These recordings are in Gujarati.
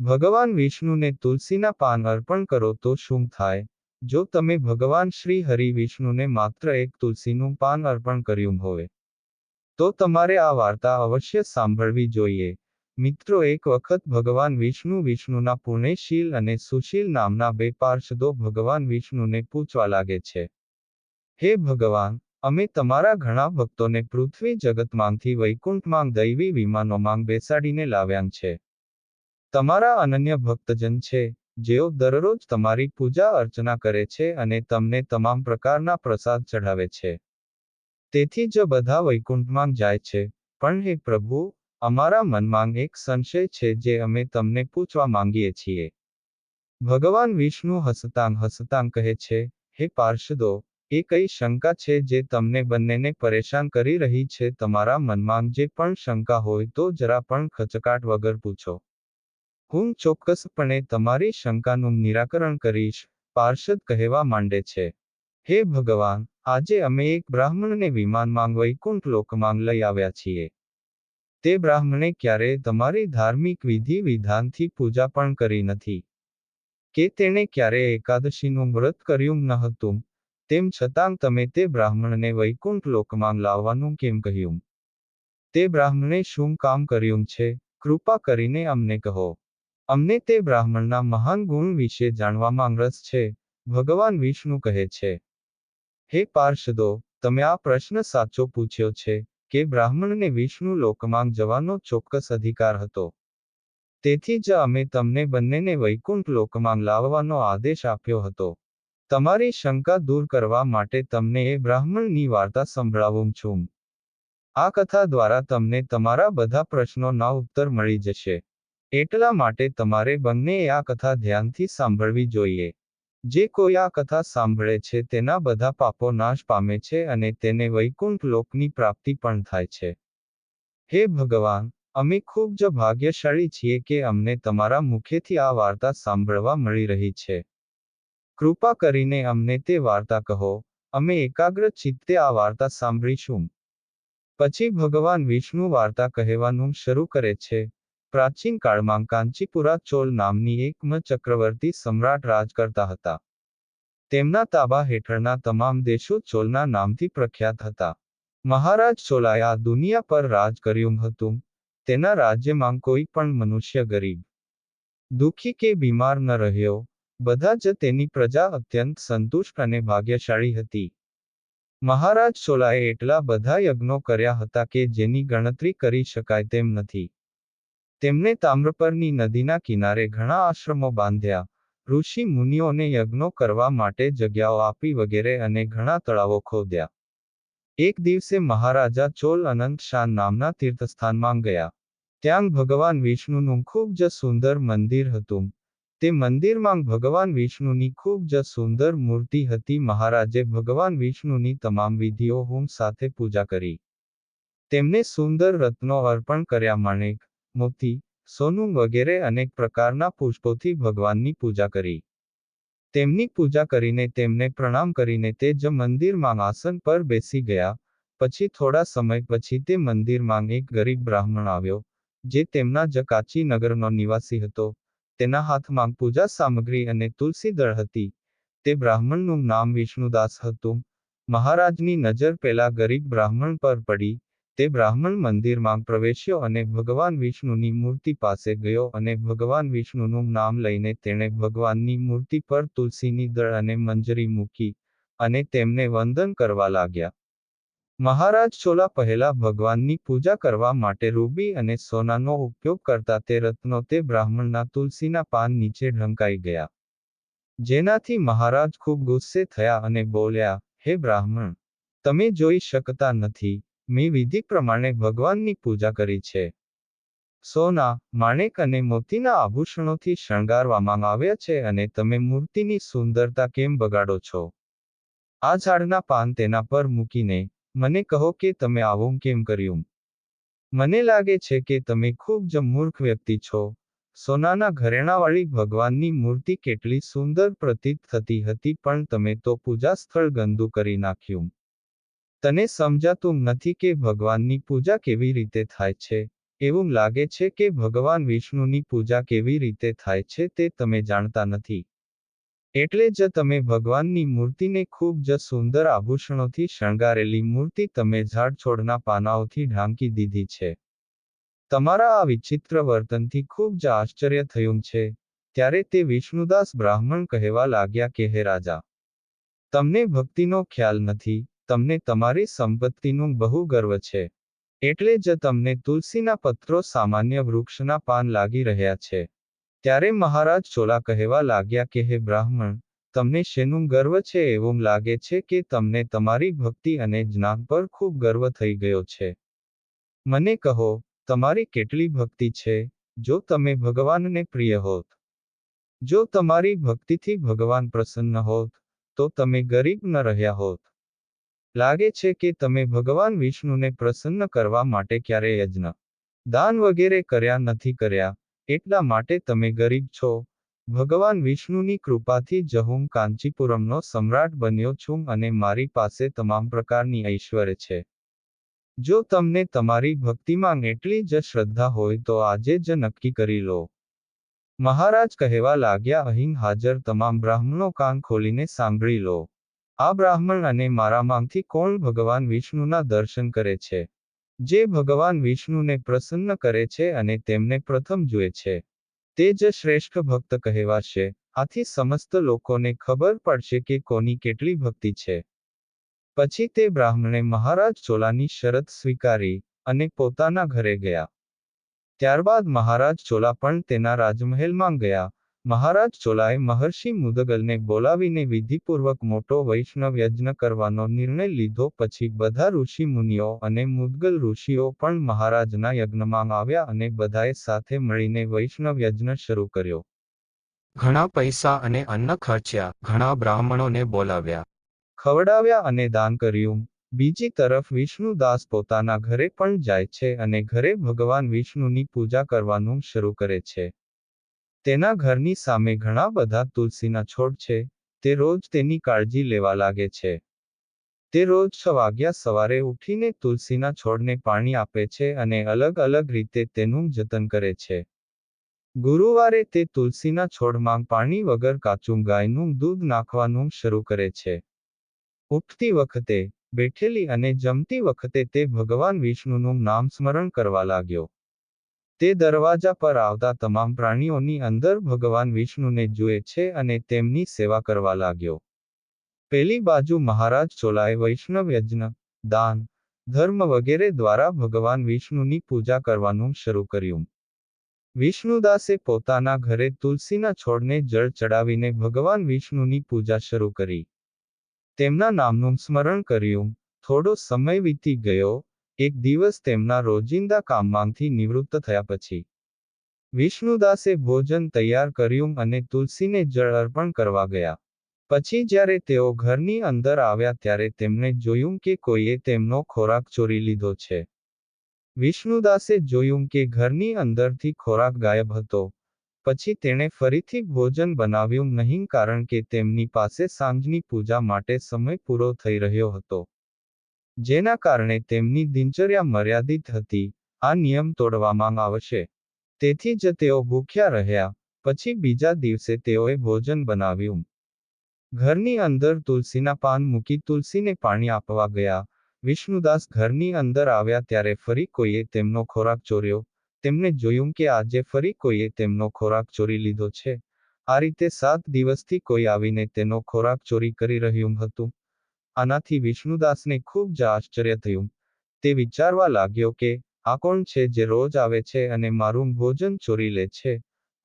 ભગવાન વિષ્ણુને તુલસીના પાન અર્પણ કરો તો શું થાય? જો તમે ભગવાન શ્રી હરિ વિષ્ણુને માત્ર એક તુલસીનું પાન અર્પણ કર્યું હોય, તો તમારે આ વાર્તા અવશ્ય સાંભળવી જોઈએ. મિત્રો, એક વખત ભગવાન વિષ્ણુ વિષ્ણુના પુણ્યશીલ અને સુશીલ નામના બે પાર્ષદો ભગવાન વિષ્ણુને પૂછવા લાગે છે, હે ભગવાન, અમે તમારા ઘણા ભક્તોને પૃથ્વી જગતમાંથી વૈકુંઠમાં દૈવી વિમાનોમાં બેસાડીને લાવ્યા છે. તમારા અનન્ય ભક્તજન છે, જેઓ દરરોજ તમારી પૂજા અર્ચના કરે છે અને તમને તમામ પ્રકારના પ્રસાદ ચઢાવે છે. તેથી જ બધા વૈકુંઠમાં જાય છે, પણ હે પ્રભુ, અમારા મનમાં એક સંશય છે જે અમે તમને પૂછવા માંગીએ છીએ. ભગવાન વિષ્ણુ હસતાંગ હસતાંગ કહે છે, હે પાર્ષદો, એ કઈ શંકા છે જે તમને બંનેને પરેશાન કરી રહી છે? તમારા મનમાં જે પણ શંકા હોય તો જરા પણ ખચકાટ વગર પૂછો. હું ચોક્કસપણે તમારી શંકાનું નિરાકરણ કરીશ, પાર્ષદ કહેવા માંડે છે. હે ભગવાન, આજે અમે એક બ્રાહ્મણને વિમાનમાં વૈકુંઠ લોકમાં લઈ આવ્યા છીએ. તે બ્રાહ્મણે ક્યારેય તમારી ધાર્મિક વિધિ વિધાનથી પૂજા પણ કરી નથી. કે તેણે ક્યારેય એકાદશીનું વ્રત કર્યું ન હતું, તેમ છતાં તમે તે બ્રાહ્મણને વૈકુંઠ લોકમાં લાવવાનું કેમ કહ્યું? તે બ્રાહ્મણે શું કામ કર્યું છે, કૃપા કરીને અમને કહો. અમને તે બ્રાહ્મણના મહાન ગુણ વિશે જાણવામાં રસ છે, ભગવાન વિષ્ણુ કહે છે. હે પાર્ષદો, તમે આ પ્રશ્ન સાચો પૂછ્યો છે કે બ્રાહ્મણને વિષ્ણુ લોકમાં જવાનો ચોક્કસ અધિકાર હતો. તેથી જ અમે તમને બંનેને વૈકુંઠ લોકમાં લાવવાનો આદેશ આપ્યો હતો. તમારી શંકા દૂર કરવા માટે તમને એ બ્રાહ્મણની વાર્તા સંભળાવું છું. આ કથા દ્વારા તમને તમારા બધા પ્રશ્નોના ઉત્તર મળી જશે. એટલા માટે તમારે બંને આ કથા ધ્યાનથી સાંભળવી જોઈએ. જે કોઈ આ કથા સાંભળે છે તેના બધા પાપો નાશ પામે છે અને તેને વૈકુંઠ લોકની પ્રાપ્તિ પણ થાય છે. હે ભગવાન, અમે ખૂબ જ ભાગ્યશાળી છીએ કે અમને તમારા મુખેથી આ વાર્તા સાંભળવા મળી રહી છે. કૃપા કરીને અમને તે વાર્તા કહો, અમે એકાગ્ર ચિત્તે આ વાર્તા સાંભળીશું. પછી ભગવાન વિષ્ણુ વાર્તા કહેવાનું શરૂ કરે છે પ્રાચીન કાળમાં કાંચીપુરા ચોલ નામની એક મ ચક્રવર્તી સમ્રાટ રાજ કરતા હતા. તેમના તાબા હેઠળના તમામ દેશો ચોલના નામથી પ્રખ્યાત હતા. મહારાજ ચોલાએ આ દુનિયા પર રાજ કર્યું હતું. તેના રાજ્યમાં કોઈ પણ મનુષ્ય ગરીબ, દુઃખી કે બીમાર ન રહ્યો, બધા જ તેની પ્રજા અત્યંત સંતુષ્ટ અને ભાગ્યશાળી હતી. મહારાજ ચોલાએ એટલા બધા યજ્ઞો કર્યા હતા કે જેની ગણતરી કરી શકાય તેમ નથી. તેમણે તામ્રપરની નદીના કિનારે ઘણા આશ્રમો બાંધ્યા. ઋષિ મુનિઓને યજ્ઞો કરવા માટે જગ્યાઓ આપી વગેરે અને ઘણા તળાવો ખોદ્યા. એક દિવસે મહારાજા ચોલ અનંત શાન નામના તીર્થસ્થાનમાં ગયા. ત્યાં ભગવાન વિષ્ણુનું ખૂબ જ સુંદર મંદિર હતું. તે મંદિરમાં ભગવાન વિષ્ણુની ખૂબ જ સુંદર મૂર્તિ હતી. મહારાજે ભગવાન વિષ્ણુની તમામ વિધિઓ હોમ સાથે પૂજા કરી. તેમને સુંદર રત્નો અર્પણ કર્યા માણેક. મોતી, સોનું વગેરે અનેક પ્રકારના પુષ્પોથી ભગવાનની પૂજા કરી. તેમની પૂજા કરીને તેમને પ્રણામ કરીને તે જ મંદિરમાં આસન પર બેસી ગયા. પછી થોડા સમય પછી તે મંદિરમાં એક ગરીબ બ્રાહ્મણ આવ્યો, જે તેમના જ કાચી નગરનો નિવાસી હતો. તેના હાથમાં પૂજા સામગ્રી અને તુલસી દળ હતી. તે બ્રાહ્મણનું નામ વિષ્ણુદાસ હતું. મહારાજની નજર પેલા ગરીબ બ્રાહ્મણ પર પડી. તે બ્રાહ્મણ મંદિરમાં પ્રવેશ્યો અને ભગવાન વિષ્ણુની મૂર્તિ પાસે ગયો અને ભગવાન વિષ્ણુનું નામ લઈને તેણે ભગવાનની મૂર્તિ પર તુલસીની દળ અને મંજરી મૂકી અને તેમને વંદન કરવા લાગ્યા. મહારાજ ચોલા પહેલા ભગવાનની પૂજા કરવા માટે રૂબી અને સોનાનો ઉપયોગ કરતા તે રત્નો તે બ્રાહ્મણના તુલસીના પાન નીચે ઢંકાઈ ગયા. જેનાથી મહારાજ ખૂબ ગુસ્સે થયા અને બોલ્યા, હે બ્રાહ્મણ, તમે જોઈ શકતા નથી મેં વિધિ પ્રમાણે ભગવાનની પૂજા કરી છે. સોના, માણેક અને મોતીના આભૂષણોથી શણગારવામાં આવ્યા છે અને તમે મૂર્તિની સુંદરતા કેમ બગાડો છો? આ ઝાડના પાન તેના પર મૂકીને, મને કહો કે તમે આવું કેમ કર્યું? મને લાગે છે કે તમે ખૂબ જ મૂર્ખ વ્યક્તિ છો. સોનાના ઘરેણાવાળી ભગવાનની મૂર્તિ કેટલી સુંદર પ્રતીત થતી હતી પણ તમે તો પૂજા સ્થળ ગંદુ કરી નાખ્યું. તને સમજાતું નથી કે ભગવાનની પૂજા કેવી રીતે થાય છે? એવું લાગે છે કે ભગવાન વિષ્ણુની પૂજા કેવી રીતે થાય છે તે તમે જાણતા નથી. એટલે જ તમે ભગવાનની મૂર્તિને ખૂબ જ સુંદર આભૂષણોથી શણગારેલી મૂર્તિ તમે ઝાડ છોડના પાનાઓથી ઢાંકી દીધી છે. તમારા આ વિચિત્ર વર્તનથી ખૂબ જ આશ્ચર્ય થયું છે. ત્યારે તે વિષ્ણુદાસ બ્રાહ્મણ કહેવા લાગ્યા કે, હે રાજા, તમને ભક્તિનો ખ્યાલ નથી. તમને તમારી સંપત્તિનું બહુ ગર્વ છે. એટલે જ તમને તુલસીના પત્રો સામાન્ય વૃક્ષના પાન લાગી રહ્યા છે. ત્યારે મહારાજ ચોલા કહેવા લાગ્યા કે, હે બ્રાહ્મણ, તમને શેનું ગર્વ છે? એવું લાગે છે કે તમને તમારી ભક્તિ અને જ્ઞાન પર ખૂબ ગર્વ થઈ ગયો છે. મને કહો, તમારી કેટલી ભક્તિ છે? જો તમે ભગવાનને પ્રિય હોત. જો તમારી ભક્તિથી ભગવાન પ્રસન્ન હોત, તો તમે ગરીબ ન રહ્યા હોત. લાગે છે કે તમે ભગવાન વિષ્ણુને પ્રસન્ન કરવા માટે ક્યારે યજ્ઞ, દાન વગેરે કર્યા નથી કર્યા, એટલા માટે તમે ગરીબ છો. ભગવાન વિષ્ણુની કૃપાથી જ હું કાંચીપુરમનો સમ્રાટ બન્યો છું અને મારી પાસે તમામ પ્રકારની ઐશ્વર્ય છે. જો તમને તમારી ભક્તિમાં એટલી જ શ્રદ્ધા હોય તો આજે જ નક્કી કરી લો. મહારાજ કહેવા લાગ્યા અહીં હાજર તમામ બ્રાહ્મણો કાન ખોલીને સાંભળી લો. આ બ્રાહ્મણ અને મારામાંથી કોણ ભગવાન વિષ્ણુના દર્શન કરે છે? જે ભગવાન વિષ્ણુને પ્રસન્ન કરે છે અને તેમને પ્રથમ જુએ છે. તે જ શ્રેષ્ઠ ભક્ત કહેવાશે. આથી સમસ્ત લોકોને ખબર પડશે કે કોની કેટલી ભક્તિ છે. પછી તે બ્રાહ્મણે મહારાજ ચોલાની શરત સ્વીકારી અને પોતાના ઘરે ગયા. ત્યારબાદ મહારાજ ચોલા પણ તેના રાજમહેલમાં ગયા. મહારાજ ચોલાએ મહર્ષિ મુદગલને બોલાવીને વિધિપૂર્વક મોટો વૈષ્ણવ યજ્ઞ કરવાનો નિર્ણય લીધો. પછી બધા ઋષિ મુનિઓ અને મુદગલ ઋષિઓ પણ મહારાજના યજ્ઞમાં આવ્યા અને બધાએ સાથે મળીને વૈષ્ણવ યજ્ઞ શરૂ કર્યો. ઘણા પૈસા અને અન્ન ખર્ચ્યા ઘણા બ્રાહ્મણોને બોલાવ્યા. ખવડાવ્યા અને દાન કર્યું. બીજી તરફ વિષ્ણુદાસ પોતાના ઘરે પણ જાય છે અને ઘરે ભગવાન વિષ્ણુની પૂજા કરવાનું શરૂ કરે છે. તેના ઘરની સામે ઘણા બધા તુલસીના છોડ છે, તે રોજ તેની કાળજી લેવા લાગે છે. તે રોજ છ વાગ્યા સવારે ઉઠીને તુલસીના છોડને પાણી આપે છે અને અલગ અલગ રીતે તેનું જતન કરે છે. ગુરુવારે તે તુલસીના છોડમાં પાણી વગર કાચું ગાયનું દૂધ નાખવાનું શરૂ કરે છે. ઉઠતી વખતે, બેઠેલી અને જમતી વખતે તે ભગવાન વિષ્ણુનું નામ સ્મરણ કરવા લાગ્યો. તે દરવાજા પર આવતા તમામ પ્રાણીઓની અંદર ભગવાન વિષ્ણુને જુએ છે અને તેમની સેવા કરવા લાગ્યો. પેલી બાજુ મહારાજ ચોલાએ વૈષ્ણવ યજ્ઞ, દાન, ધર્મ વગેરે દ્વારા ભગવાન વિષ્ણુની પૂજા કરવાનું શરૂ કર્યું. વિષ્ણુદાસે પોતાના ઘરે તુલસીના છોડને જળ ચડાવીને ભગવાન વિષ્ણુની પૂજા શરૂ કરી. તેમના નામનું સ્મરણ કર્યું. થોડો સમય વીતી ગયો. એક દિવસ તેમના રોજિંદા કામમાંથી નિવૃત્ત થયા પછી, વિષ્ણુદાસે ભોજન તૈયાર કર્યું અને તુલસીને જળ અર્પણ કરવા ગયા. પછી જ્યારે તેઓ ઘરની અંદર આવ્યા ત્યારે તેમણે જોયું કે કોઈએ તેમનો ખોરાક ચોરી લીધો છે. વિષ્ણુદાસે જોયું કે ઘરની અંદરથી ખોરાક ગાયબ હતો. પછી તેણે ફરીથી ભોજન બનાવ્યું નહીં કારણ કે તેમની પાસે સાંજની પૂજા માટે સમય પૂરો થઈ રહ્યો હતો. જેના કારણે તેમની દિનચર્યા મર્યાદિત હતી, આ નિયમ તોડવામાં આવશે. તેથી જ તેઓ ભૂખ્યા રહ્યા, પછી બીજા દિવસે તેઓએ ભોજન બનાવ્યું. ઘરની અંદર તુલસીના પાન મૂકી તુલસીને પાણી આપવા ગયા. વિષ્ણુદાસ ઘરની અંદર આવ્યા ત્યારે ફરી કોઈએ તેમનો ખોરાક ચોર્યો. તેમને જોયું કે આજે ફરી કોઈએ તેમનો ખોરાક ચોરી લીધો છે. આ રીતે સાત દિવસથી કોઈ આવીને તેનો ખોરાક ચોરી કરી રહ્યું હતું. આનાથી વિષ્ણુદાસને ખૂબ જ આશ્ચર્ય થયું. તે વિચારવા લાગ્યો કે, આ કોણ છે જે રોજ આવે છે અને મારું ભોજન ચોરી લે છે?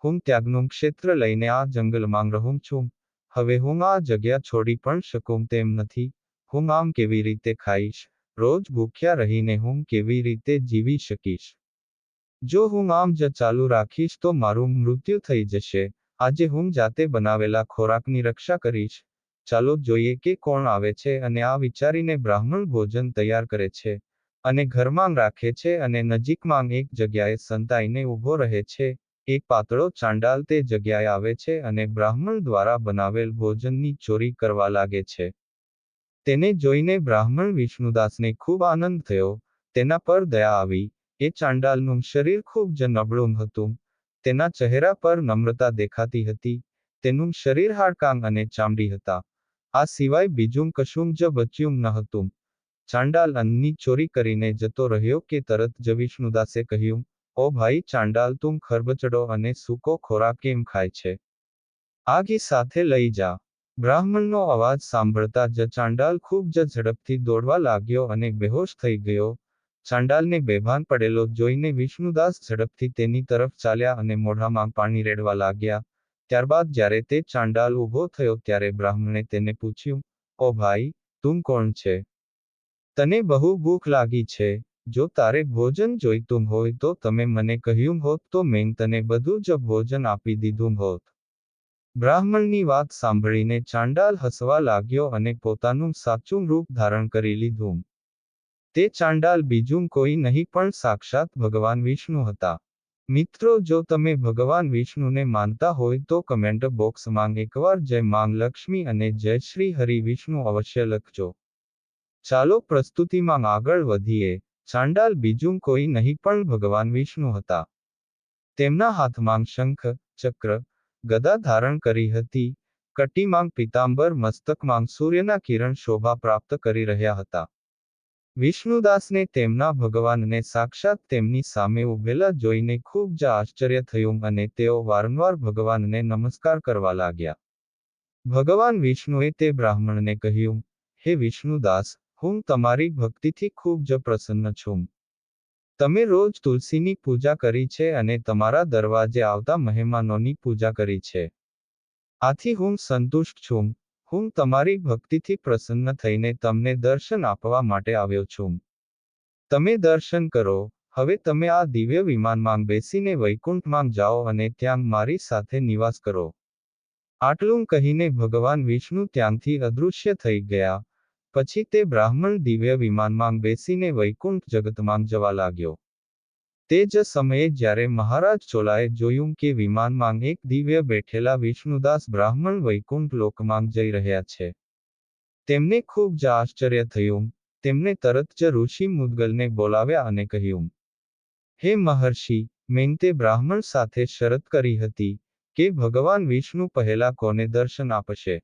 હું ત્યાગનું ક્ષેત્ર લઈને આ જંગલમાં રહું છું. હવે હું આ જગ્યા છોડી પણ શકું તેમ નથી. હું આમ કેવી રીતે ખાઈશ? રોજ ભૂખ્યા રહીને હું કેવી રીતે જીવી શકીશ? જો હું આમ જ ચાલુ રાખીશ તો મારું મૃત્યુ થઈ જશે. આજે હું જાતે બનાવેલા ખોરાકની રક્ષા કરીશ. ચાલો જોઈએ કે કોણ આવે છે અને આ વિચારીને બ્રાહ્મણ ભોજન તૈયાર કરે છે અને ઘરમાં રાખે છે અને નજીકમાં એક જગ્યાએ સંતાઈને ઊભો રહે છે. એક પાતળો ચાંડાલ તે જગ્યાએ આવે છે અને બ્રાહ્મણ દ્વારા બનાવેલ ભોજનની ચોરી કરવા લાગે છે. તેને જોઈને બ્રાહ્મણ વિષ્ણુદાસને ખૂબ આનંદ થયો. તેના પર દયા આવી. એ ચાંડાલનું શરીર ખૂબ જ નબળું હતું. તેના ચહેરા પર નમ્રતા દેખાતી હતી. તેનું શરીર હાડકાંગ અને ચામડી હતા. આ સિવાય બીજું કશું જ બચ્યું ન હતું. ચાંડાલ અન્નની ચોરી કરીને જતો રહ્યો કે તરત જ વિષ્ણુદાસે કહ્યું, ઓ ભાઈ, ચાંડાલ તું ખરબચડો અને સૂકો ખોરાક કેમ ખાય છે? આ ઘી સાથે લઈ જા. બ્રાહ્મણનો અવાજ સાંભળતા જ ચાંડાલ ખૂબ જ ઝડપથી દોડવા લાગ્યો અને બેહોશ થઈ ગયો. ચાંડાલને બેભાન પડેલો જોઈને વિષ્ણુદાસ ઝડપથી તેની તરફ ચાલ્યા અને મોઢામાં પાણી રેડવા લાગ્યા. ત્યારબાદ જ્યારે તે ચાંડાલ ઊભો થયો ત્યારે બ્રાહ્મણે તેને પૂછ્યું, ઓ ભાઈ, તું કોણ છે? તને બહુ ભૂખ લાગી છે. જો તારે ભોજન જોઈતું હોય તો તમે મને કહ્યું હોત તો મેં તને બધું જ ભોજન આપી દીધું હોત. બ્રાહ્મણની વાત સાંભળીને ચાંડાલ હસવા લાગ્યો અને પોતાનું સાચું રૂપ ધારણ કરી લીધું. તે ચાંડાલ બીજું કોઈ નહીં પણ સાક્ષાત ભગવાન વિષ્ણુ હતા. મિત્રો, જો તમે ભગવાન વિષ્ણુને માનતા હોય તો કમેન્ટ બોક્સમાં એકવાર જય માંગ લક્ષ્મી અને જય શ્રી હરિ વિષ્ણુ અવશ્ય લખજો. ચાલો પ્રસ્તુતિમાં આગળ વધીએ. ચાંડાલ બીજું કોઈ નહીં પણ ભગવાન વિષ્ણુ હતા. તેમના હાથમાં શંખ, ચક્ર, ગદા ધારણ કરી હતી. કટીમાં પિતાંબર, મસ્તકમાં સૂર્યના કિરણ શોભા પ્રાપ્ત કરી રહ્યા હતા. વિષ્ણુદાસને તેમના ભગવાનને સાક્ષાત તેમની સામે ઉભેલા જોઈને ખૂબ જ આશ્ચર્ય થયું અને તેઓ વારંવાર ભગવાનને નમસ્કાર કરવા લાગ્યા. ભગવાન વિષ્ણુએ તે બ્રાહ્મણને કહ્યું, હે વિષ્ણુદાસ, હું તમારી ભક્તિથી ખૂબ જ પ્રસન્ન છું. તમે રોજ તુલસીની પૂજા કરી છે અને તમારા દરવાજે આવતા મહેમાનોની પૂજા કરી છે. આથી હું સંતુષ્ટ છું. હું તમારી ભક્તિથી પ્રસન્ન થઈને તમને દર્શન આપવા માટે આવ્યો છું. તમે દર્શન કરો, હવે તમે આ દિવ્ય વિમાનમાં બેસીને વૈકુંઠમાં જાઓ અને ત્યાં મારી સાથે નિવાસ કરો. આટલું કહીને ભગવાન વિષ્ણુ ત્યાંથી અદૃશ્ય થઈ ગયા. પછી તે બ્રાહ્મણ દિવ્ય વિમાનમાં બેસીને વૈકુંઠ જગતમાં જવા લાગ્યો. તે જ સમયે જ્યારે મહારાજ ચોલાએ જોયું કે વિમાનમાં એક દિવ્ય બેઠેલા વિષ્ણુદાસ બ્રાહ્મણ વૈકુંઠ લોકમાં જઈ રહ્યા છે, તેમને ખૂબ જ આશ્ચર્ય થયું. તેમને તરત જ ઋષિ મુદગલને બોલાવ્યા અને કહ્યું, હે મહર્ષિ, મેં તે બ્રાહ્મણ સાથે શરત કરી હતી કે ભગવાન વિષ્ણુ પહેલા કોને દર્શન આપશે.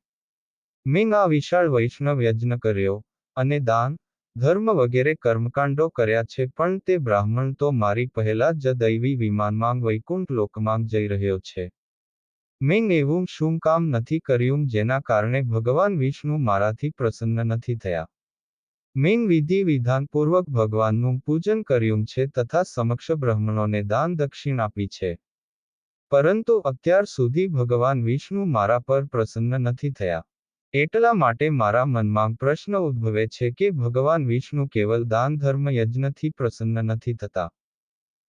મેં આ વિશાળ વૈષ્ણવ યજ્ઞ કર્યો અને દાન ધર્મ વગેરે કર્મકાંડો કર્યા છે, પણ તે બ્રાહ્મણ તો મારી પહેલા જ દૈવી વિમાનમાં વૈકુંઠ લોકમાં જઈ રહ્યો છે. મેં એવું શું કામ નથી કર્યું જેના કારણે ભગવાન વિષ્ણુ મારાથી પ્રસન્ન નથી થયા. મેં વિધિ વિધાનપૂર્વક ભગવાનનું પૂજન કર્યું છે તથા સમક્ષ બ્રાહ્મણોને દાન દક્ષિણ આપી છે. પરંતુ અત્યાર સુધી ભગવાન વિષ્ણુ મારા પર પ્રસન્ન નથી થયા. એટલા માટે મારા મનમાં પ્રશ્ન ઉદ્ભવે છે કે ભગવાન વિષ્ણુ કેવલ દાન ધર્મ યજ્ઞથી પ્રસન્ન નથી થતા.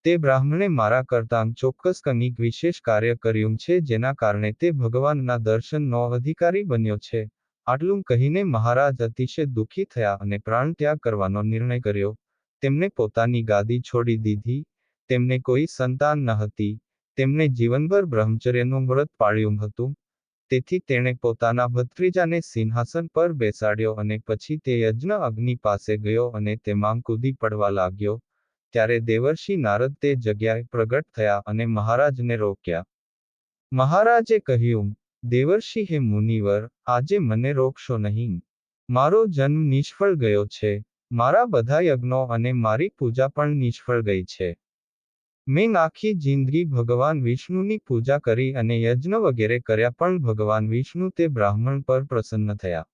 તે બ્રાહ્મણે મારા કરતાં ચોક્કસ કંઈક વિશેષ કાર્ય કર્યું છે જેના કારણે તે ભગવાનના દર્શનનો અધિકારી બન્યો છે. આટલું કહીને મહારાજ અતિશય દુઃખી થયા અને પ્રાણ ત્યાગ કરવાનો નિર્ણય કર્યો. તેમને પોતાની ગાદી છોડી દીધી. તેમને કોઈ સંતાન ન હતી. તેમને જીવનભર બ્રહ્મચર્યનું વ્રત પાળ્યું હતું. તેથી તેણે પોતાના ભત્રીજાને સિંહાસન પર બેસાડ્યો અને પછી તે યજ્ઞ અગ્નિ પાસે ગયો અને તેમાં કૂદી પડવા લાગ્યો, ત્યારે દેવર્ષિ નારદ તે જગ્યાએ પ્રગટ થયા અને મહારાજને રોક્યા. મહારાજે કહ્યું, દેવર્ષિ હે મુનિવર, આજે મને રોકશો નહીં. મારો જન્મ નિષ્ફળ ગયો છે. મારા બધા યજ્ઞો અને મારી પૂજા પણ નિષ્ફળ ગઈ છે. મેં આખી જિંદગી ભગવાન વિષ્ણુની પૂજા કરી અને યજ્ઞ વગેરે કર્યા પણ ભગવાન વિષ્ણુ તે બ્રાહ્મણ પર પ્રસન્ન થયા.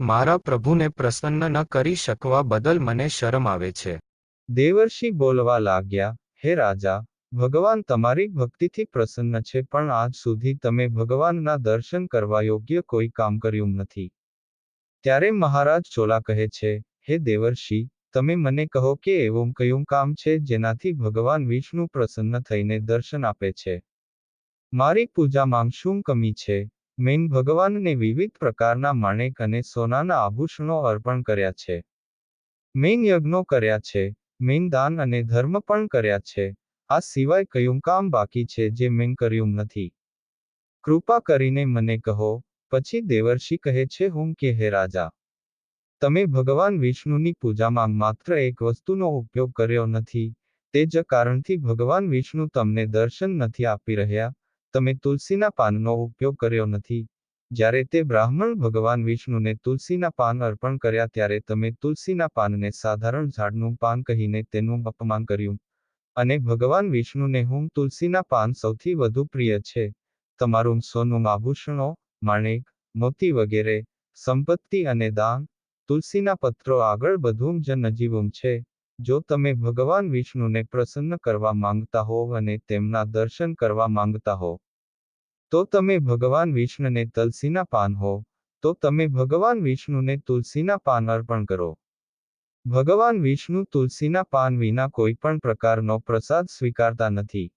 મારા પ્રભુને પ્રસન્ન ન કરી શકવા બદલ મને શરમ આવે છે. દેવર્ષિ બોલવા લાગ્યા હે રાજા ભગવાન તમારી ભક્તિથી પ્રસન્ન છે પણ આજ સુધી તમે ભગવાનના દર્શન કરવા યોગ્ય કોઈ કામ કર્યું નથી. ત્યારે મહારાજ ચોલા કહે છે હે દેવર્ષિ તમે મને કહો કે એવું કયું કામ છે જેનાથી ભગવાન વિષ્ણુ પ્રસન્ન થઈને દર્શન આપે છે? મારી પૂજામાં શું કમી છે? મેં ભગવાનને વિવિધ પ્રકારના માણેક અને સોનાના આભૂષણો અર્પણ કર્યા છે. મેં યજ્ઞો કર્યા છે, મેં દાન અને ધર્મ પણ કર્યા છે. આ સિવાય કયું કામ બાકી છે જે મેં કર્યું નથી? કૃપા કરીને મને કહો, પછી દેવર્ષિ કહે છે હું કે હે રાજા. તમે ભગવાન વિષ્ણુની પૂજામાં માત્ર એક વસ્તુનો ઉપયોગ કર્યો નથી, તે જ કારણથી ભગવાન વિષ્ણુ તમને દર્શન નથી આપી રહ્યા, તમે તુલસીના પાનનો ઉપયોગ કર્યો નથી. જ્યારે તે બ્રાહ્મણ ભગવાન વિષ્ણુને તુલસીના પાન અર્પણ કર્યા ત્યારે તમે તુલસીના પાનને સાધારણ ઝાડનું પાન કહીને તેનું અપમાન કર્યું. અને ભગવાન વિષ્ણુને હું તુલસીના પાન સૌથી વધુ પ્રિય છે. તમારું સોનું આભૂષણો, માણેક, મોતી વગેરે, સંપત્તિ અને દાન તુલસીના પત્રો આગળ બધું જ નજીવું છે. જો તમે ભગવાન વિષ્ણુને પ્રસન્ન કરવા માંગતા હો અને તેમના દર્શન કરવા માંગતા હો, તો તમે ભગવાન વિષ્ણુને તુલસીના પાન હો, તો તમે ભગવાન વિષ્ણુને તુલસીના પાન અર્પણ કરો. ભગવાન વિષ્ણુ તુલસીના પાન વિના કોઈ પણ પ્રકારનો પ્રસાદ સ્વીકારતા નથી.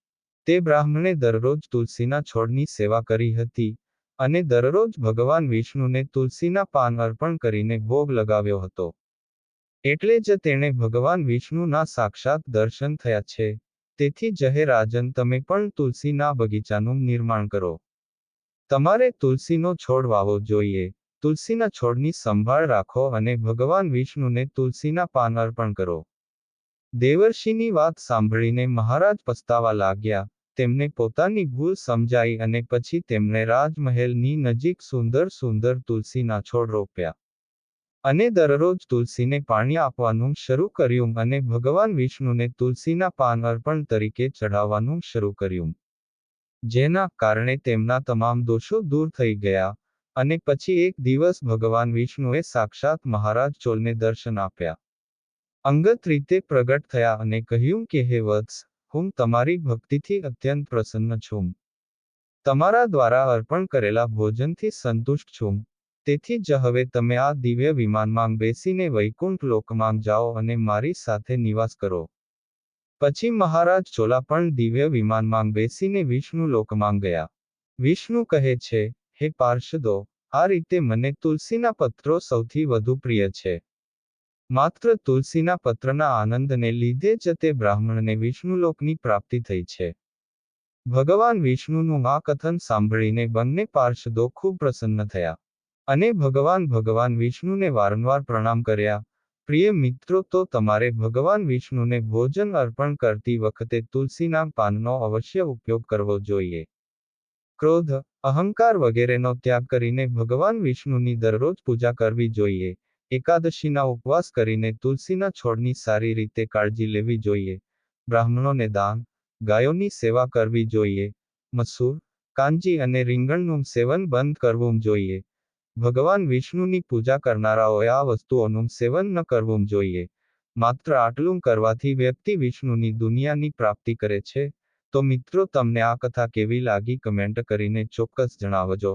તે બ્રાહ્મણે દરરોજ તુલસીના છોડની સેવા કરી હતી અને દરરોજ ભગવાન વિષ્ણુને તુલસીના પાન અર્પણ કરીને ભોગ લગાવ્યો હતો. એટલે જ તેણે ભગવાન વિષ્ણુના સાક્ષાત દર્શન થયા છે. તેથી જહે રાજન તમે પણ તુલસીના બગીચાનું નિર્માણ કરો. તમારે તુલસીનો છોડ વાવો જોઈએ. તુલસીના છોડની સંભાળ રાખો અને ભગવાન વિષ્ણુને તુલસીના પાન અર્પણ કરો. દેવર્ષિની વાત સાંભળીને મહારાજ પસ્તાવા લાગ્યા. તેમને પોતાની ભૂલ સમજાઈ અને પછી તેમણે રાજમહેલની નજીક સુંદર સુંદર તુલસીના છોડ રોપ્યા. અને દરરોજ તુલસીને પાણી આપવાનું શરૂ કર્યું અને ભગવાન વિષ્ણુને તુલસીના પાન અર્પણ તરીકે ચઢાવવાનું શરૂ કર્યું. જેના કારણે તેમના તમામ દોષો દૂર થઈ ગયા અને પછી એક દિવસ ભગવાન વિષ્ણુએ સાક્ષાત મહારાજ ચોલને દર્શન આપ્યા. અંગત રીતે પ્રગટ થયા અને કહ્યું કે, હે વત્સ હું તમારી ભક્તિથી અત્યંત પ્રસન્ન છું. તમારા દ્વારા અર્પણ કરેલા ભોજનથી સંતુષ્ટ છું. તેથી જ હવે તમે આ દિવ્ય વિમાનમાં બેસીને વૈકુંઠ લોકમાં જાઓ અને મારી સાથે નિવાસ કરો. પછી મહારાજ ચોલા પણ દિવ્ય વિમાનમાં બેસીને વિષ્ણુ લોકમાં ગયા. વિષ્ણુ કહે છે, હે પાર્ષદો, આ રીતે મને તુલસીના પત્રો સૌથી વધુ પ્રિય છે. માત્ર તુલસીના પત્રના આનંદને લીધે જ તે બ્રાહ્મણને વિષ્ણુલોકની પ્રાપ્તિ થઈ છે. ભગવાન વિષ્ણુનું આ કથન સાંભળીને બંને પાર્ષદો ખૂબ પ્રસન્ન થયા અને ભગવાન ભગવાન વિષ્ણુને વારંવાર પ્રણામ કર્યા, પ્રિય મિત્રો, તો તમારે ભગવાન વિષ્ણુને ભોજન અર્પણ કરતી વખતે તુલસીના પાનનો અવશ્ય ઉપયોગ કરવો જોઈએ. ક્રોધ, અહંકાર વગેરેનો ત્યાગ કરીને ભગવાન વિષ્ણુની દરરોજ પૂજા કરવી જોઈએ. એકાદશીના ઉપવાસ કરીને તુલસીના છોડની સારી રીતે કાળજી લેવી જોઈએ. બ્રાહ્મણોને દાન, ગાયોની સેવા કરવી જોઈએ. મસૂર, કાંજી અને રીંગણનું સેવન બંધ કરવું જોઈએ. ભગવાન વિષ્ણુની પૂજા કરનારાઓએ આ વસ્તુઓનું સેવન ન કરવું જોઈએ. માત્ર આટલું કરવાથી વ્યક્તિ વિષ્ણુની દુનિયાની પ્રાપ્તિ કરે છે. તો મિત્રો, તમને આ કથા કેવી લાગી? કમેન્ટ કરીને ચોક્કસ જણાવજો.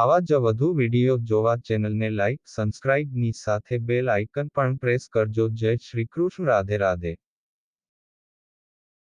આવા જ વધુ વીડિયો જોવા ચેનલને લાઇક સબસ્ક્રાઇબની સાથે બેલ આઇકન પણ પ્રેસ કરજો. જય શ્રી કૃષ્ણ. રાધે રાધે.